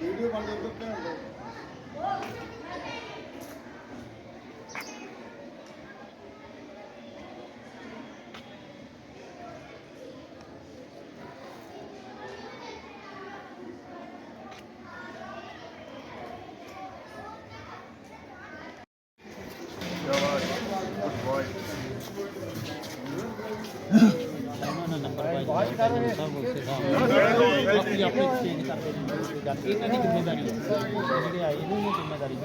Video പണ്ട് ਆਪਣੀ ਆਪਣੀ ਚੇਂਜ ਕਰਦੇ ਨੇ ਇਹਨਾਂ ਦੀ ਜ਼ਿੰਮੇਵਾਰੀ ਹੈ ਜਿਹੜੇ ਆਏ ਨੇ ਦੀ ਜ਼ਿੰਮੇਵਾਰੀ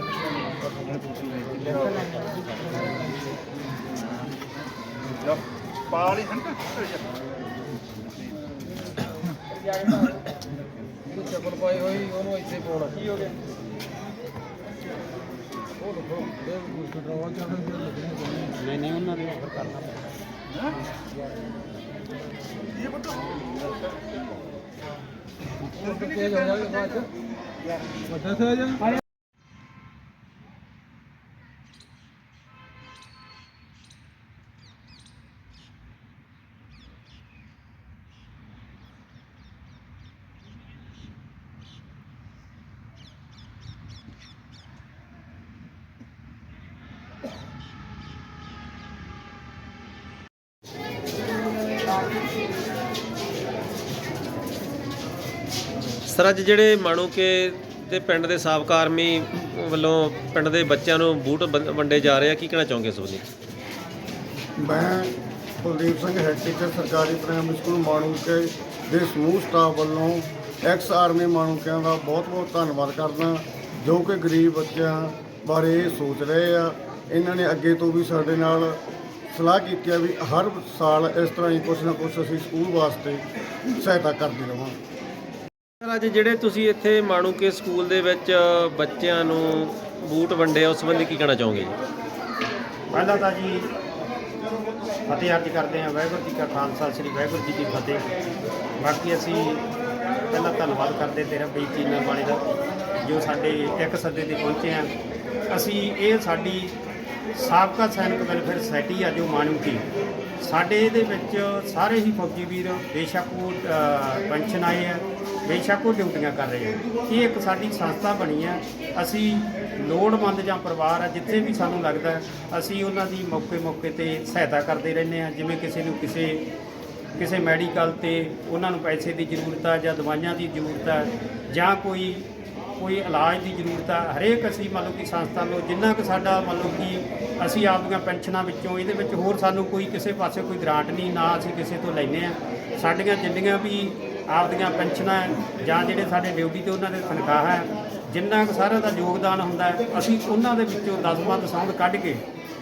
ਪਾਲੀ ਹੰਟ ਚੱਪਲ ਪਾਈ ਹੋਈ ਉਹਨੂੰ ਇੱਥੇ ਪਾਉਣਾ ਕੀ ਹੋ ਗਿਆ ਉਹ ਦੇਖੋ ਇਹ ਕੰਟਰੋਲ ਚੱਲਣ ਫਿਰ ਨਹੀਂ ਨਹੀਂ, ਉਹਨਾਂ ਦੇ ਕਰਨਾ ਪੈਣਾ। ਉਹ ਤੇਜ਼ ਸਰ, ਅੱਜ ਜਿਹੜੇ ਮਾਣੂਕੇ ਦੇ ਪਿੰਡ ਦੇ ਸਾਬਕਾ ਆਰਮੀ ਵੱਲੋਂ ਪਿੰਡ ਦੇ ਬੱਚਿਆਂ ਨੂੰ ਬੂਟ ਵੰ- ਵੰਡੇ ਜਾ ਰਹੇ ਆ, ਕੀ ਕਹਿਣਾ ਚਾਹੋਗੇ ਇਸ ਬਾਰੇ? ਮੈਂ ਕੁਲਦੀਪ ਸਿੰਘ ਹੈਡ ਟੀਚਰ ਸਰਕਾਰੀ ਪ੍ਰਾਇਮਰੀ ਸਕੂਲ ਮਾਣੂਕੇ ਦੇ ਸਮੂਹ ਸਟਾਫ ਵੱਲੋਂ ਐਕਸ ਆਰਮੀ ਮਾਣੂਕਿਆਂ ਦਾ ਬਹੁਤ-ਬਹੁਤ ਧੰਨਵਾਦ ਕਰਦਾ ਜੋ ਕਿ ਗਰੀਬ ਬੱਚਿਆਂ ਬਾਰੇ ਇਹ ਸੋਚ ਰਹੇ ਆ। ਇਹਨਾਂ ਨੇ ਅੱਗੇ ਤੋਂ ਵੀ ਸਾਡੇ ਨਾਲ ਸਲਾਹ ਕੀਤੀ ਆ ਵੀ ਹਰ ਸਾਲ ਇਸ ਤਰ੍ਹਾਂ ਹੀ ਕੁਛ ਨਾ ਕੁਛ ਅਸੀਂ ਸਕੂਲ ਵਾਸਤੇ ਸਹਾਇਤਾ ਕਰਦੇ ਰਵਾਂਗੇ। ਸਰ, ਅੱਜ ਜਿਹੜੇ ਤੁਸੀਂ ਇੱਥੇ ਮਾਣੂਕੇ ਸਕੂਲ ਦੇ ਵਿੱਚ ਬੱਚਿਆਂ ਨੂੰ ਬੂਟ ਵੰਡੇ ਉਸ ਸੰਬੰਧੀ ਕੀ ਕਹਿਣਾ ਚਾਹੋਗੇ ਪਹਿਲਾਂ ਤਾਂ ਜੀ ਫਤਿਹ ਅਰਜ ਕਰਦੇ ਹਾਂ, ਵਾਹਿਗੁਰੂ ਜੀ ਕਾ ਖਾਲਸਾ, ਸ੍ਰੀ ਵਾਹਿਗੁਰੂ ਜੀ ਕੀ ਫਤਿਹ। ਬਾਕੀ ਅਸੀਂ ਪਹਿਲਾਂ ਧੰਨਵਾਦ ਕਰਦੇ ਤੇਰਾ ਬਈ ਚੀਨਾ ਵਾਲੇ ਦਾ, ਜੋ ਸਾਡੇ ਇੱਕ ਸੱਦੇ ਤੇ ਪਹੁੰਚੇ ਆ ਅਸੀਂ ਇਹ ਸਾਡੀ ਸਾਬਕਾ ਸੈਨਿਕ ਵੈਲਫੇਅਰ ਸੁਸਾਇਟੀ ਆ, ਜੋ ਮਾਣੂਕੀ। ਸਾਡੇ ਇਹਦੇ ਵਿੱਚ ਸਾਰੇ ਹੀ ਫੌਜੀ ਵੀਰ, ਬੇਸ਼ੱਕ ਉਹ ਪੈਨਸ਼ਨ ਆਏ ਆ। ਬੇਸ਼ੱਕ ਉਹ ਡਿਊਟੀਆਂ ਕਰ ਰਹੇ ਆ। ਇਹ ਇੱਕ ਸਾਡੀ ਸੰਸਥਾ ਬਣੀ ਆ? ਅਸੀਂ ਲੋੜਵੰਦ ਜਾਂ ਪਰਿਵਾਰ ਆ, ਜਿੱਥੇ ਵੀ ਸਾਨੂੰ ਲੱਗਦਾ, ਅਸੀਂ ਉਹਨਾਂ ਦੀ ਮੌਕੇ ਮੌਕੇ ਤੇ ਸਹਾਇਤਾ ਕਰਦੇ ਰਹਿੰਦੇ ਆ। ਜਿਵੇਂ ਕਿਸੇ ਨੂੰ ਕਿਸੇ ਕਿਸੇ ਮੈਡੀਕਲ ਤੇ ਉਹਨਾਂ ਨੂੰ ਪੈਸੇ ਦੀ ਜ਼ਰੂਰਤ ਆ ਜਾਂ ਦਵਾਈਆਂ ਦੀ ਜ਼ਰੂਰਤ ਆ ਜਾਂ ਕੋਈ ਕੋਈ ਇਲਾਜ ਦੀ ਜ਼ਰੂਰਤ ਆ, ਹਰੇਕ ਅਸੀਂ ਮੰਨ ਲਓ ਕਿ ਸੰਸਥਾ ਨੂੰ, ਜਿੰਨਾ ਕੁ ਸਾਡਾ ਮੰਨ ਲਓ ਕਿ ਅਸੀਂ ਆਪਦੀਆਂ ਪੈਨਸ਼ਨਾਂ ਵਿੱਚੋਂ, ਇਹਦੇ ਵਿੱਚ ਹੋਰ ਸਾਨੂੰ ਕੋਈ ਕਿਸੇ ਪਾਸੇ ਕੋਈ ਗ੍ਰਾਂਟ ਨਹੀਂ, ਨਾ ਅਸੀਂ ਕਿਸੇ ਤੋਂ ਲੈਨੇ ਆ। ਸਾਡੀਆਂ ਜਿੰਨੀਆਂ ਵੀ ਆਪਦੀਆਂ ਪੈਨਸ਼ਨਾਂ ਹੈ, ਜਾਂ ਜਿਹੜੇ ਸਾਡੇ ਡਿਊਟੀ ਤੇ ਉਹਨਾਂ ਦੇ ਤਨਖਾਹ ਹੈ ਜਿੰਨਾ ਕੁ ਸਾਰਿਆਂ ਦਾ ਯੋਗਦਾਨ ਹੁੰਦਾ ਹੈ ਅਸੀਂ ਉਹਨਾਂ ਦੇ ਵਿੱਚੋਂ ਦਸਵੰਧ ਸੌਂਦ ਕੱਢ ਕੇ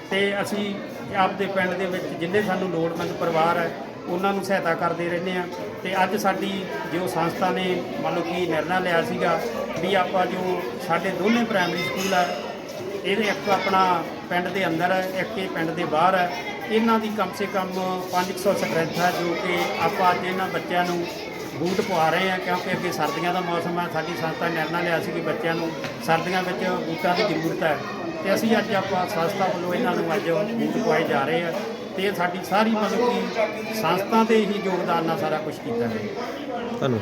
ਤੇ ਅਸੀਂ ਆਪਦੇ ਪਿੰਡ ਦੇ ਵਿੱਚ ਜਿੰਨੇ ਸਾਨੂੰ ਲੋੜਵੰਦ ਪਰਿਵਾਰ ਹੈ ਉਹਨਾਂ ਨੂੰ ਸਹਾਇਤਾ ਕਰਦੇ ਰਹਿੰਦੇ ਆ ਤੇ ਅੱਜ ਸਾਡੀ ਜੋ ਸੰਸਥਾ ਨੇ ਮੰਨ ਲਓ ਕਿ ਨਿਰਣਾ ਲਿਆ ਸੀਗਾ ਵੀ ਆਪਾਂ ਜੋ ਸਾਡੇ ਦੋਨੇ ਪ੍ਰਾਇਮਰੀ ਸਕੂਲ ਆ ਇਹਦੇ ਇੱਕ ਆਪਣਾ ਪਿੰਡ ਦੇ ਅੰਦਰ ਹੈ ਇੱਕ ਇਹ ਪਿੰਡ ਦੇ ਬਾਹਰ ਹੈ। ਇਹਨਾਂ ਦੀ ਕਮ ਸੇ ਕਮ 500 ਸਟਰੈਂਥ ਹੈ ਜੋ ਕਿ ਆਪਾਂ ਅੱਜ ਇਹਨਾਂ ਬੱਚਿਆਂ ਨੂੰ ਬੂਟ ਪਵਾ ਰਹੇ ਆ, ਕਿਉਂਕਿ ਅੱਗੇ ਸਰਦੀਆਂ ਦਾ ਮੌਸਮ ਹੈ ਸਾਡੀ ਸੰਸਥਾ ਨੇ ਨਿਰਣਾ ਲਿਆ ਸੀ ਕਿ ਬੱਚਿਆਂ ਨੂੰ ਸਰਦੀਆਂ ਵਿੱਚ ਬੂਟਾਂ ਦੀ ਜ਼ਰੂਰਤ ਹੈ। ਤੇ ਅਸੀਂ ਅੱਜ ਆਪਾਂ ਸੰਸਥਾ ਵੱਲੋਂ ਇਹਨਾਂ ਨੂੰ ਅੱਜ ਬੂਟ ਪਵਾਏ ਜਾ ਰਹੇ ਆ ਤੇ ਸਾਡੀ ਸਾਰੀ ਮਤਲਬ ਕਿ ਸੰਸਥਾ ਦੇ ਹੀ ਯੋਗਦਾਨ ਨਾਲ ਸਾਰਾ ਕੁਝ ਕੀਤਾ ਹੈ ਧੰਨਵਾਦ।